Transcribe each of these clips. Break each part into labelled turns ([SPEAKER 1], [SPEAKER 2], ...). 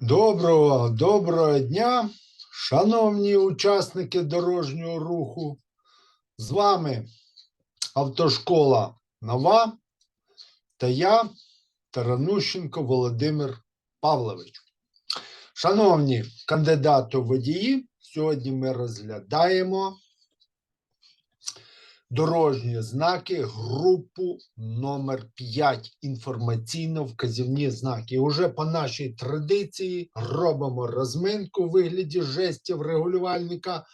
[SPEAKER 1] Доброго, доброго дня, шановні учасники дорожнього руху. З вами автошкола Нова та я, Таранущенко Володимир Павлович. Шановні кандидати водії, сьогодні ми розглядаємо дорожні знаки групу номер 5 інформаційно-вказівні знаки. І вже по нашій традиції робимо розминку в вигляді жестів регулювальника.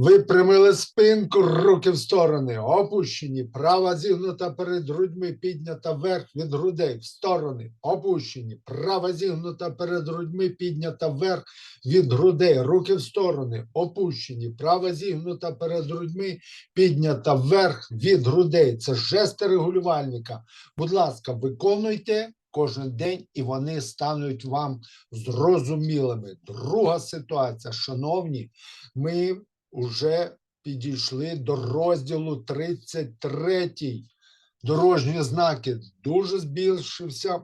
[SPEAKER 1] Випрямили спинку, руки в сторони, опущені, права зігнута перед грудьми, піднята вверх від грудей, в сторони, опущені, права зігнута перед грудьми, піднята вверх від грудей, руки в сторони, опущені, права зігнута перед грудьми, піднята вверх від грудей. Це жести регулювальника. Будь ласка, виконуйте кожен день, і вони стануть вам зрозумілими. Друга ситуація, шановні, ми вже підійшли до розділу 33. Дорожні знаки дуже збільшився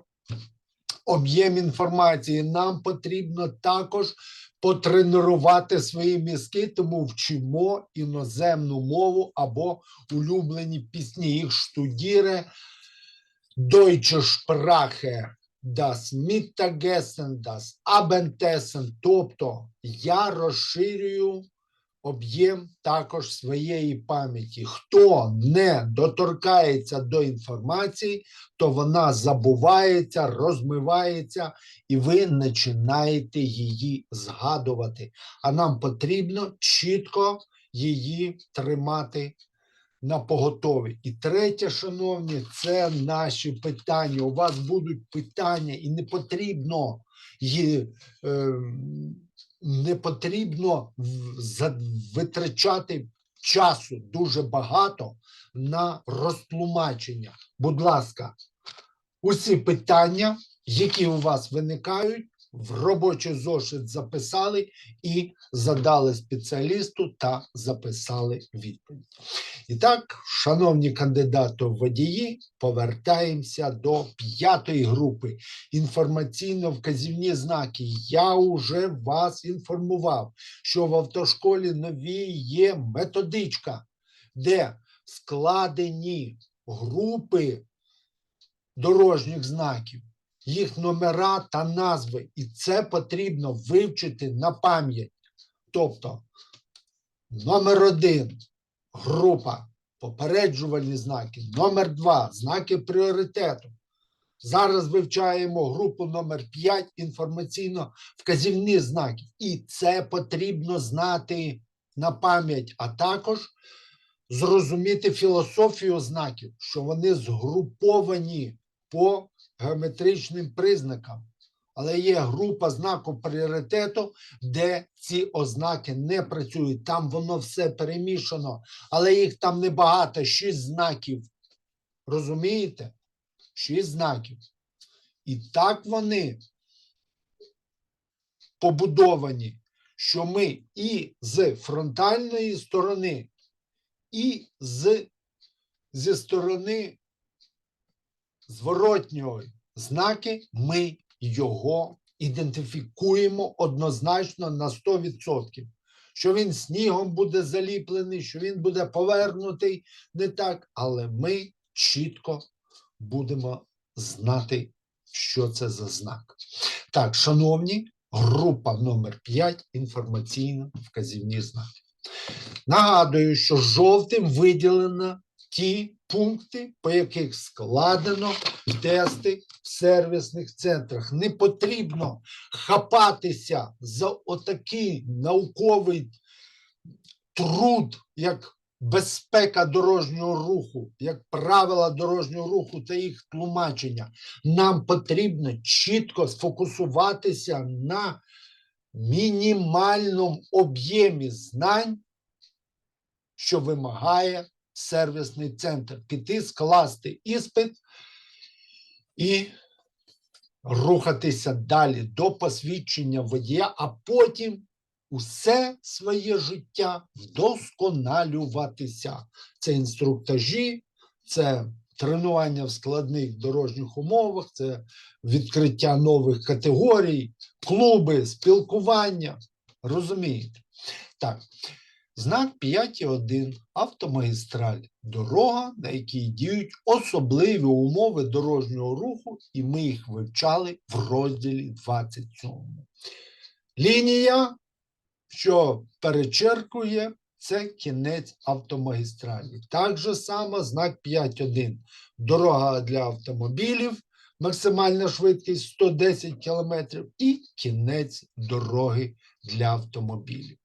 [SPEAKER 1] об'єм інформації. Нам потрібно також потренувати свої мізки, тому вчимо іноземну мову або улюблені пісні. Їх штудіре Deutsche Sprache. Das Mittagessen, das Abendessen. Тобто я розширюю об'єм також своєї пам'яті. Хто не доторкається до інформації, то вона забувається, розмивається, і ви починаєте її згадувати. А нам потрібно чітко її тримати на поготові. І третє, шановні, це наші питання. У вас будуть питання, і не потрібно її. Е, не потрібно витрачати часу дуже багато на розтлумачення. Будь ласка, усі питання, які у вас виникають, в робочий зошит записали і задали спеціалісту та записали відповідь. І так, шановні кандидати в водії, повертаємося до п'ятої групи інформаційно-вказівні знаки. Я вже вас інформував, що в автошколі новій є методичка, де складені групи дорожніх знаків, їх номера та назви. І це потрібно вивчити на пам'ять. Тобто, номер один група попереджувальні знаки, номер два знаки пріоритету. Зараз вивчаємо групу номер 5 інформаційно-вказівні знаки. І це потрібно знати на пам'ять, а також зрозуміти філософію знаків, що вони згруповані по геометричним признакам. Але є група знаку пріоритету, де ці ознаки не працюють. Там воно все перемішано, але їх там небагато, шість знаків. Розумієте? Шість знаків. І так вони побудовані, що ми і з фронтальної сторони, і з, зі сторони зворотньої знаки ми його ідентифікуємо однозначно на 100%. Що він снігом буде заліплений, що він буде повернутий не так, але ми чітко будемо знати, що це за знак. Так, шановні, група номер 5 інформаційно-вказівні знаки. Нагадую, що жовтим виділено ті пункти, по яких складено тести в сервісних центрах. Не потрібно хапатися за отакий науковий труд, як безпека дорожнього руху, як правила дорожнього руху та їх тлумачення. Нам потрібно чітко сфокусуватися на мінімальному об'ємі знань, що вимагає сервісний центр. Піти, скласти іспит і рухатися далі до посвідчення водія, а потім усе своє життя вдосконалюватися. Це інструктажі, це тренування в складних дорожніх умовах, це відкриття нових категорій, клуби, спілкування. Розумієте? Так, знак 5.1. Автомагістраль. Дорога, на якій діють особливі умови дорожнього руху, і ми їх вивчали в розділі 27. Лінія, що перечеркує, це кінець автомагістралі. Так же само знак 5.1. Дорога для автомобілів, максимальна швидкість 110 км і кінець дороги для автомобілів.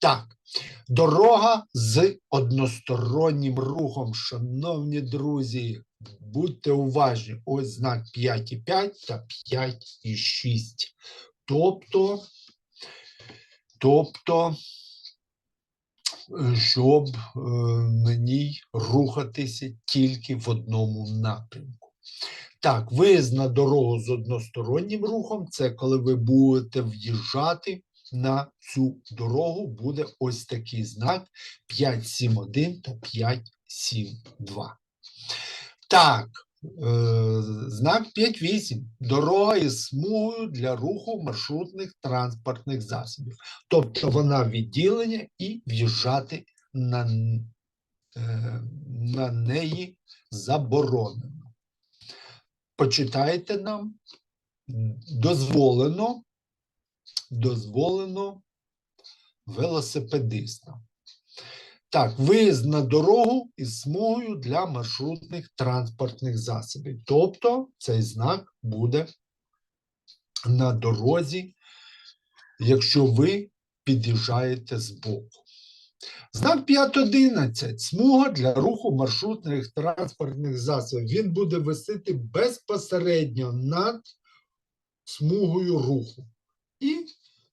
[SPEAKER 1] Так, дорога з одностороннім рухом, шановні друзі, будьте уважні, ось знак 5,5 та 5,6. Тобто, тобто, щоб е, на ній рухатися тільки в одному напрямку. Так, виїзд на дорогу з одностороннім рухом це коли ви будете в'їжджати на цю дорогу, буде ось такий знак 571 та 572. Так, е, знак 5.8. Дорога із смугою для руху маршрутних транспортних засобів. Тобто вона відділення і в'їжджати на, е, на неї заборонено. Почитайте нам. Дозволено, дозволено велосипедистам. Так, виїзд на дорогу із смугою для маршрутних транспортних засобів. Тобто цей знак буде на дорозі, якщо ви під'їжджаєте збоку. Знак 5.11. Смуга для руху маршрутних транспортних засобів. Він буде висити безпосередньо над смугою руху. І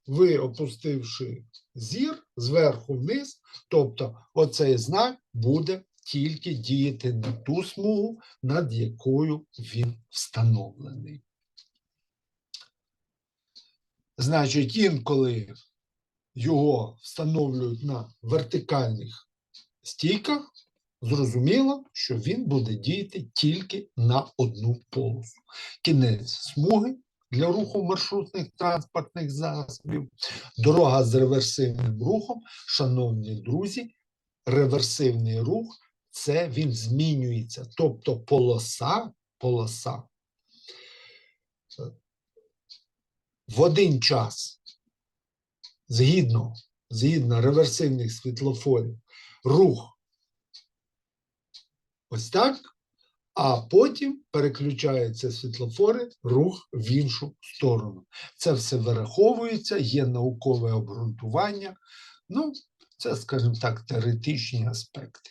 [SPEAKER 1] ви, опустивши зір зверху вниз, тобто оцей знак буде тільки діяти на ту смугу, над якою він встановлений. Значить, інколи його встановлюють на вертикальних стійках, зрозуміло, що він буде діяти тільки на одну полосу. Кінець смуги для руху маршрутних транспортних засобів, дорога з реверсивним рухом. Шановні друзі, реверсивний рух це він змінюється. Тобто полоса, полоса в один час згідно, згідно реверсивних світлофорів, рух ось так, а потім переключаються світлофори, рух в іншу сторону. Це все вираховується, є наукове обґрунтування. Ну, це, скажімо так, теоретичні аспекти.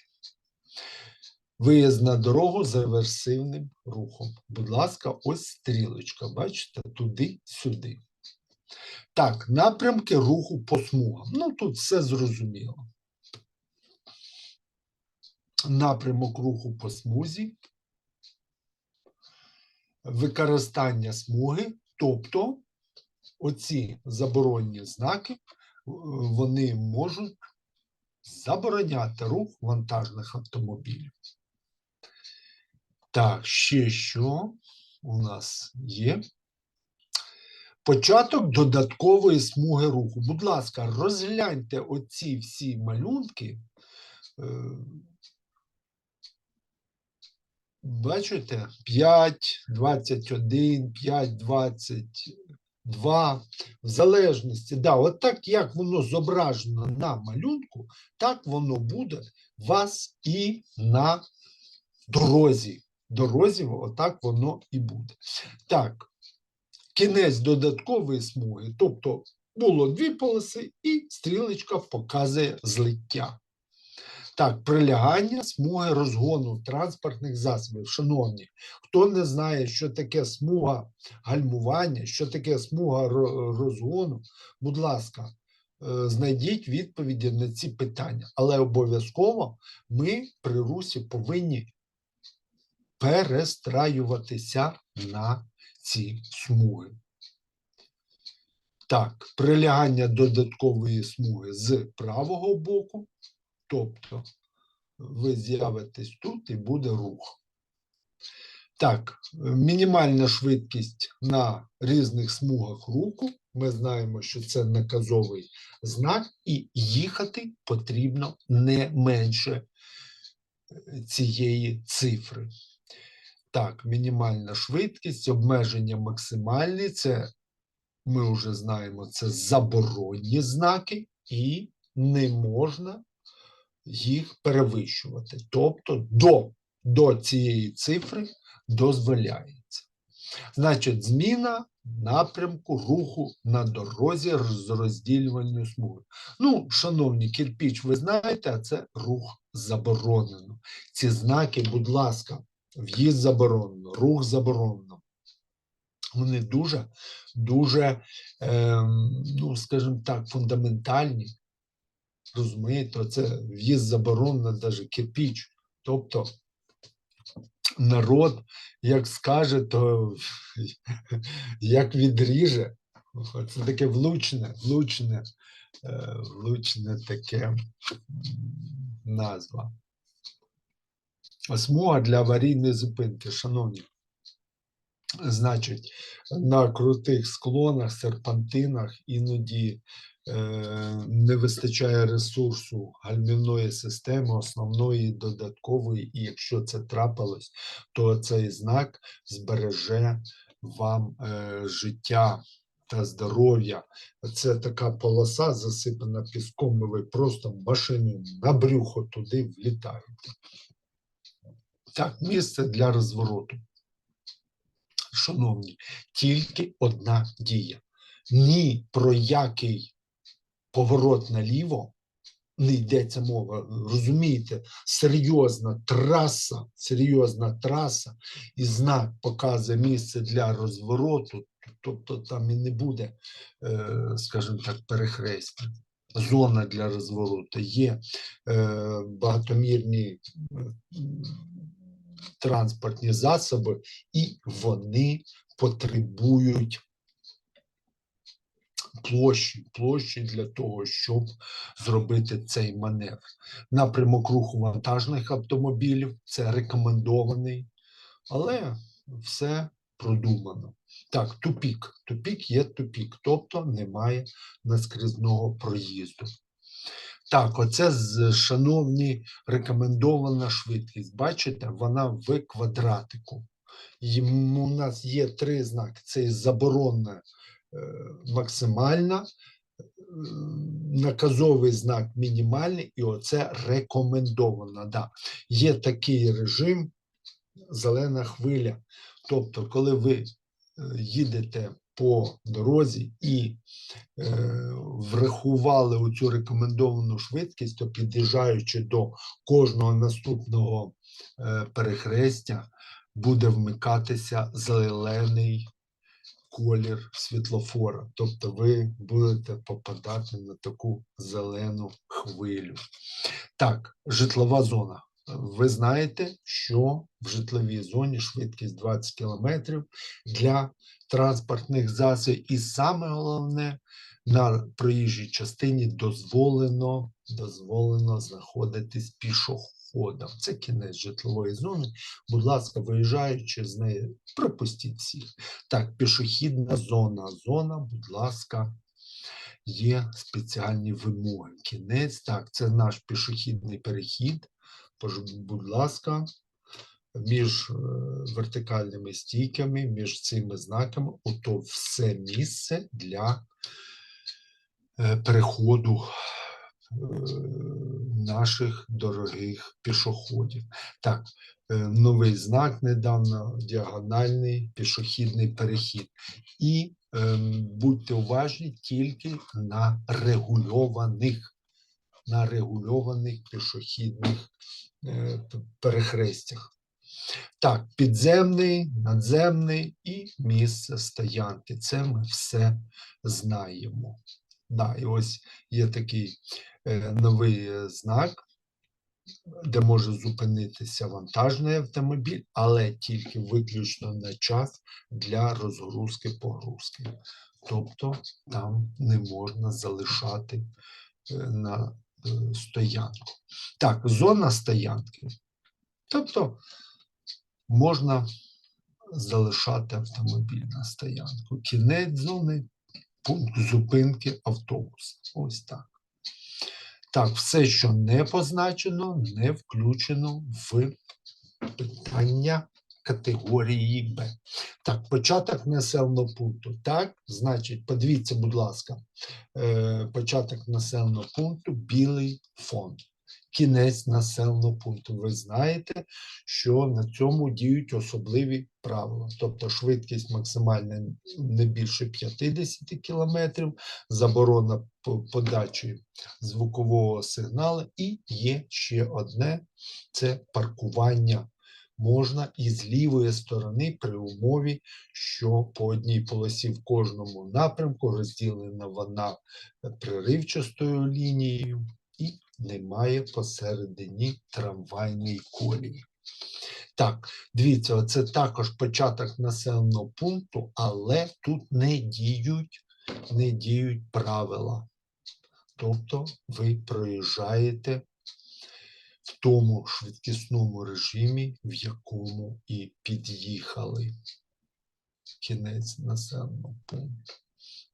[SPEAKER 1] Виїзд на дорогу з реверсивним рухом. Будь ласка, ось стрілочка, бачите, туди-сюди. Так, напрямки руху по смугам. Ну, тут все зрозуміло. Напрямок руху по смузі, використання смуги, тобто оці заборонні знаки, е, вони можуть забороняти рух вантажних автомобілів. Так, ще що у нас є? Початок додаткової смуги руху. Будь ласка, розгляньте оці всі малюнки. Бачите? 5, 21, 5, 22. В залежності, да, от так, як воно зображено на малюнку, так воно буде вас і на дорозі. Дорозі, отак воно і буде. Так, кінець додаткової смуги, тобто було дві полоси, і стрілочка показує злиття. Так, прилягання смуги розгону транспортних засобів. Шановні, хто не знає, що таке смуга гальмування, що таке смуга розгону, будь ласка, е, знайдіть відповіді на ці питання. Але обов'язково ми при русі повинні перестраюватися на ці смуги. Так, прилягання додаткової смуги з правого боку, тобто ви з'явитесь тут і буде рух. Так, мінімальна швидкість на різних смугах руху. Ми знаємо, що це наказовий знак, і їхати потрібно не менше цієї цифри. Так, мінімальна швидкість, обмеження максимальні, це ми вже знаємо, це заборонні знаки, і не можна їх перевищувати. Тобто до, до цієї цифри дозволяється. Значить, зміна напрямку руху на дорозі з розділювальною смугою. Ну, шановні, кирпіч, ви знаєте, а це рух заборонено. Ці знаки, будь ласка, в'їзд заборонено, рух заборонено. Вони дуже, дуже, ем, ну, скажімо так, фундаментальні. Розумієте, це в'їзд заборонено, навіть кирпіч. Тобто народ, як скаже, то як відріже. Це таке влучне, влучне, е, влучне таке назва. Смуга для аварійної зупинки, шановні. Значить, на крутих склонах, серпантинах іноді е, не вистачає ресурсу гальмівної системи, основної, додаткової, і якщо це трапилось, то цей знак збереже вам е, життя та здоров'я. Це така полоса засипана піском, і ви просто машиною на брюхо туди влітаєте. Так, місце для розвороту. Шановні, тільки одна дія. Ні про який поворот наліво не йдеться мова. Розумієте, серйозна траса, серйозна траса, і знак показує місце для розвороту, тобто там і не буде, е, скажімо так, перехрестя. Зона для розвороту є е, багатомірні транспортні засоби, і вони потребують площі, площі для того, щоб зробити цей маневр. Напрямок руху вантажних автомобілів це рекомендований, але все продумано. Так, тупік. Тупік є тупік, тобто немає наскрізного проїзду. Так, оце шановні рекомендована швидкість. Бачите, вона в квадратику. Йому у нас є три знаки: це і заборонна е, максимальна, е, наказовий знак мінімальний, і оце рекомендована. Да. Є такий режим зелена хвиля. Тобто, коли ви е, їдете по дорозі і е, врахували оцю рекомендовану швидкість, то під'їжджаючи до кожного наступного е, перехрестя, буде вмикатися зелений колір світлофора. Тобто ви будете попадати на таку зелену хвилю. Так, житлова зона. Ви знаєте, що в житловій зоні швидкість 20 км для транспортних засобів, і саме головне, на проїжджій частині дозволено, дозволено знаходитись пішоходом. Це кінець житлової зони. Будь ласка, виїжджаючи з неї, пропустіть всіх. Так, пішохідна зона. Зона, будь ласка, є спеціальні вимоги. Кінець, так, це наш пішохідний перехід. Будь ласка, між е, вертикальними стійками, між цими знаками, ото все місце для е, переходу е, наших дорогих пішоходів. Так, новий знак недавно, діагональний пішохідний перехід. І ем, будьте уважні тільки на регульованих, на регульованих пішохідних перехрестях. Так, підземний, надземний і місце стоянки. Це ми все знаємо. Да, і ось є такий е, новий е, знак, де може зупинитися вантажний автомобіль, але тільки виключно на час для розгрузки погрузки. Тобто там не можна залишати е, на е, стоянку. Так, зона стоянки. Тобто можна залишати автомобіль на стоянку. Кінець зони, пункт зупинки автобуса. Ось так. Так, все, що не позначено, не включено в питання категорії Б. Так, початок населеного пункту. Так, значить, подивіться, будь ласка, е, початок населеного пункту білий фон. Кінець населеного пункту. Ви знаєте, що на цьому діють особливі правила. Тобто швидкість максимальна не більше 50 км, заборона подачі звукового сигналу, і є ще одне це паркування. Можна і з лівої сторони при умові, що по одній полосі в кожному напрямку розділена вона приривчастою лінією і немає посередині трамвайної колії. Так, дивіться, оце також початок населеного пункту, але тут не діють, не діють правила. Тобто ви проїжджаєте в тому швидкісному режимі, в якому і під'їхали. Кінець населеного пункту.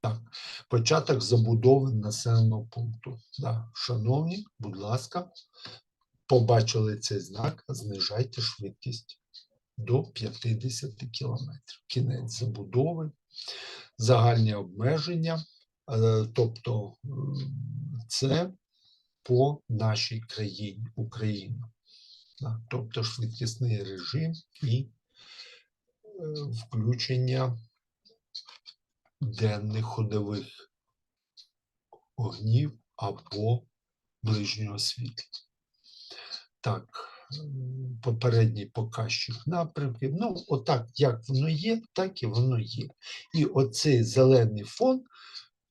[SPEAKER 1] Так, початок забудови населеного пункту. Да. Шановні, будь ласка, побачили цей знак, знижайте швидкість до 50 км. Кінець забудови, загальні обмеження, е, тобто це по нашій країні, Україна. Тобто швидкісний режим і е, включення денних ходових огнів або ближнього світла. Так, попередній показчик напрямків. Ну, отак, як воно є, так і воно є. І оцей зелений фон,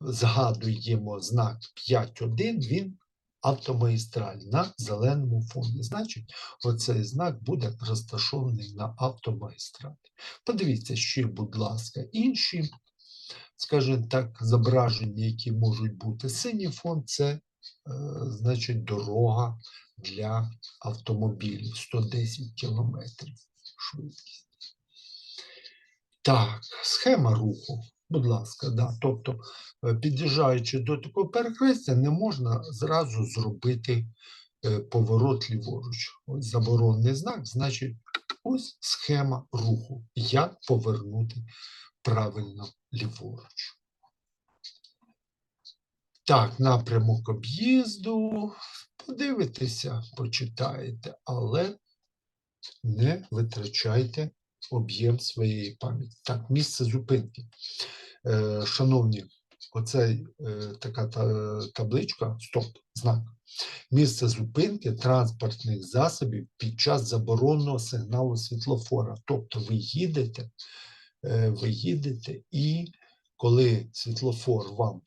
[SPEAKER 1] згадуємо знак 5.1, він автомагістраль на зеленому фоні. Значить, оцей знак буде розташований на автомагістралі. Подивіться ще, будь ласка, інші, скажімо так, зображення, які можуть бути. Синій фон це, е, значить, дорога для автомобілів 110 км швидкість. Так, схема руху, будь ласка, да. тобто, е, під'їжджаючи до такого перехрестя, не можна зразу зробити е, поворот ліворуч. Ось заборонений знак, значить, ось схема руху. Як повернути правильно ліворуч. Так, напрямок об'їзду. Подивитеся, почитаєте, але не витрачайте об'єм своєї пам'яті. Так, місце зупинки. Е, шановні, оцей е, така та, табличка, стоп, знак. Місце зупинки транспортних засобів під час забороненого сигналу світлофора. Тобто ви їдете, е, ви їдете, і коли світлофор вам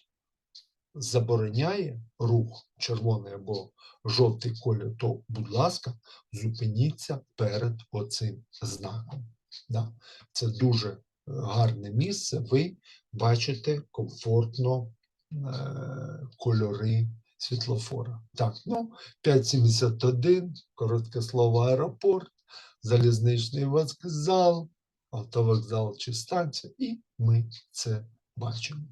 [SPEAKER 1] забороняє рух червоний або жовтий колір, то, будь ласка, зупиніться перед оцим знаком. Да. Це дуже е, гарне місце. Ви бачите комфортно е, кольори світлофора. Так, ну, 5.71, коротке слово аеропорт, залізничний вокзал, автовокзал чи станція, і ми це бачимо.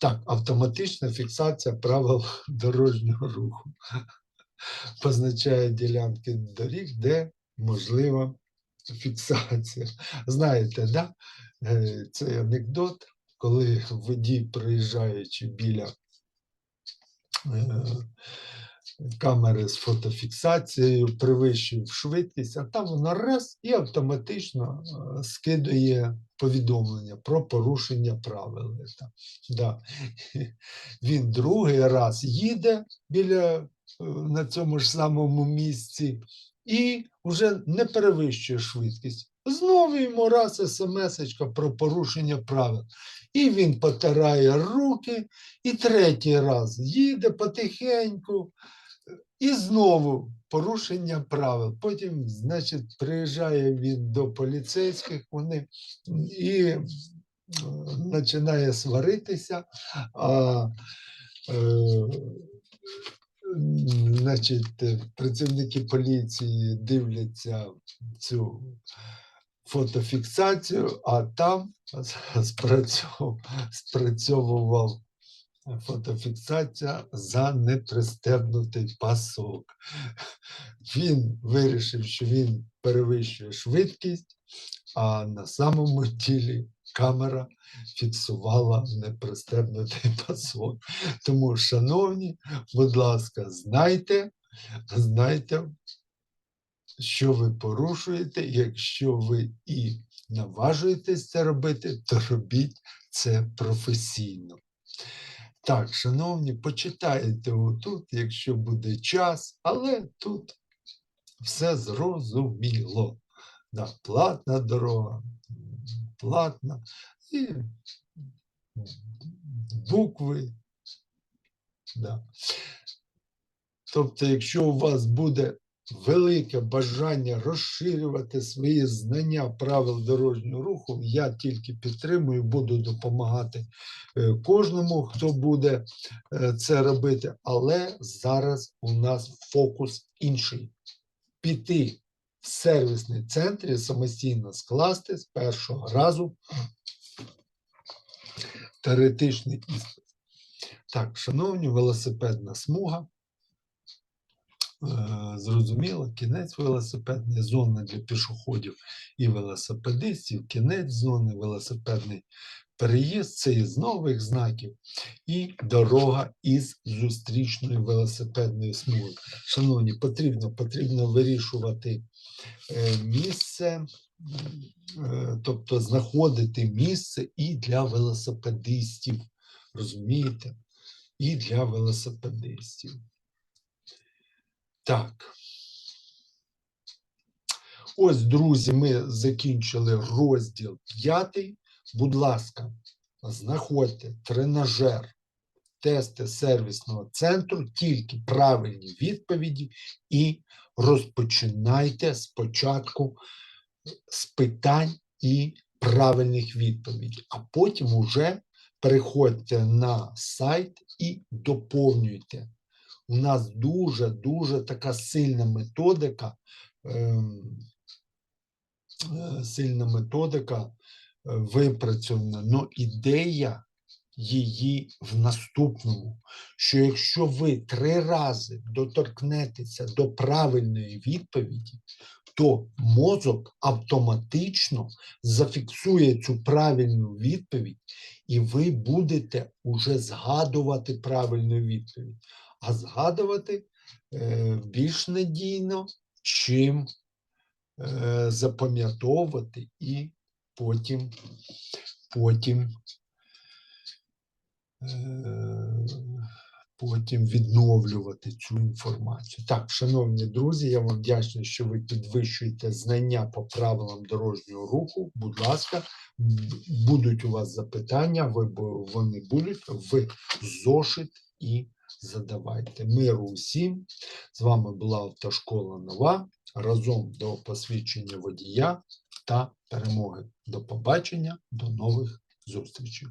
[SPEAKER 1] Так, автоматична фіксація правил дорожнього руху позначає ділянки доріг, де можлива фіксація. Знаєте, да? е, цей анекдот, коли водій, приїжджаючи біля е, камери з фотофіксацією, привищив швидкість, а там воно раз і автоматично е, скидує повідомлення про порушення правил. Да. Він другий раз їде біля на цьому ж самому місці і вже не перевищує швидкість. Знову йому раз смс про порушення правил. І він потирає руки, і третій раз їде потихеньку, і знову порушення правил. Потім, значить, приїжджає він до поліцейських, вони і е, починає сваритися. А е, значить, е, працівники поліції дивляться цю фотофіксацію, а там спрацьов- спрацьовував фотофіксація за непристебнутий пасок. Він вирішив, що він перевищує швидкість, а на самому ділі камера фіксувала непристебнутий пасок. Тому, шановні, будь ласка, знайте, знайте, що ви порушуєте. Якщо ви і наважуєтесь це робити, то робіть це професійно. Так, шановні, почитайте отут, якщо буде час, але тут все зрозуміло. Да, платна дорога, платна і букви. Да. Тобто, якщо у вас буде велике бажання розширювати свої знання правил дорожнього руху, я тільки підтримую, буду допомагати е, кожному, хто буде е, це робити. Але зараз у нас фокус інший: піти в сервісний центр і самостійно скласти з першого разу теоретичний іспит. Так, шановні, велосипедна смуга. Е, Зрозуміло, кінець велосипедної зони для пішоходів і велосипедистів, кінець зони, велосипедний переїзд це із нових знаків, і дорога із зустрічної велосипедної смуги. Шановні, потрібно, потрібно вирішувати місце, е, тобто знаходити місце і для велосипедистів. Розумієте? І для велосипедистів. Так. Ось, друзі, ми закінчили розділ п'ятий. Будь ласка, знаходьте тренажер, тести сервісного центру, тільки правильні відповіді і розпочинайте спочатку з питань і правильних відповідей, а потім уже переходьте на сайт і доповнюйте. У нас дуже-дуже така сильна методика, ем, е, сильна методика е, випрацьована, але ідея її в наступному, що якщо ви три рази доторкнетеся до правильної відповіді, то мозок автоматично зафіксує цю правильну відповідь, і ви будете уже згадувати правильну відповідь. А згадувати е, більш надійно, чим е, запам'ятовувати і потім, потім, потім відновлювати цю інформацію. Так, шановні друзі, я вам вдячний, що ви підвищуєте знання по правилам дорожнього руху. Будь ласка, будуть у вас запитання, ви, вони будуть, ви зошит і задавайте. Миру усім. З вами була Автошкола Нова. Разом до посвідчення водія та перемоги. До побачення, до нових зустрічей.